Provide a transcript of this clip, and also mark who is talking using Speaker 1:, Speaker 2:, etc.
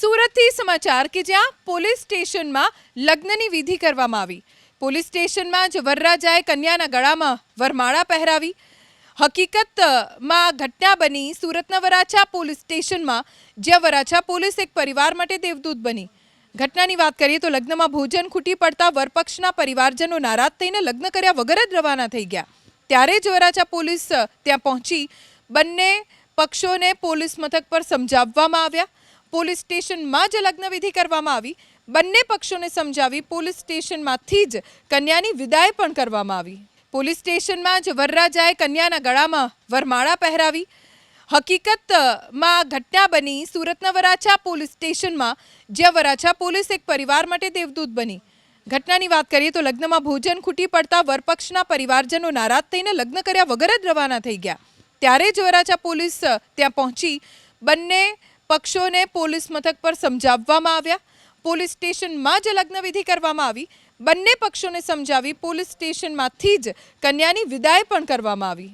Speaker 1: સુરતથી સમાચાર કે જ્યાં પોલીસ સ્ટેશનમાં લગ્નની વિધિ કરવામાં આવી. પોલીસ સ્ટેશનમાં જ વરરાજાએ કન્યાના ગળામાં વરમાળા પહેરાવી. હકીકતમાં ઘટના બની સુરતના વરાછા પોલીસ સ્ટેશનમાં, જ્યાં વરાછા પોલીસ એક પરિવાર માટે દેવદૂત બની. ઘટનાની વાત કરીએ તો લગ્નમાં ભોજન ખૂટી પડતા વરપક્ષના પરિવારજનો નારાજ થઈને લગ્ન કર્યા વગર જ રવાના થઈ ગયા. ત્યારે જ વરાછા પોલીસ ત્યાં પહોંચી. બંને પક્ષોને પોલીસ મથક પર સમજાવવામાં આવ્યા. પોલીસ સ્ટેશનમાં જ લગ્નવિધિ કરવામાં આવી. બંને પક્ષોને સમજાવી પોલીસ સ્ટેશનમાંથી જ કન્યાની વિદાય પણ કરવામાં આવી. પોલીસ સ્ટેશનમાં જ વરરાજાએ કન્યાના ગળામાં વરમાળા પહેરાવી. હકીકતમાં ઘટના બની સુરતના વરાછા પોલીસ સ્ટેશનમાં, જ્યાં વરાછા પોલીસ એક પરિવાર માટે દેવદૂત બની. ઘટનાની વાત કરીએ તો લગ્નમાં ભોજન ખૂટી પડતા વરપક્ષના પરિવારજનો નારાજ થઈને લગ્ન કર્યા વગર જ રવાના થઈ ગયા. ત્યારે જ વરાછા પોલીસ ત્યાં પહોંચી. બંને પક્ષોને પોલીસ મથક પર સમજાવવામાં આવ્યા. પોલીસ સ્ટેશનમાં જ લગ્નવિધિ કરવામાં આવી. બંને પક્ષોને સમજાવી પોલીસ સ્ટેશનમાંથી જ કન્યાની વિદાય પણ કરવામાં આવી.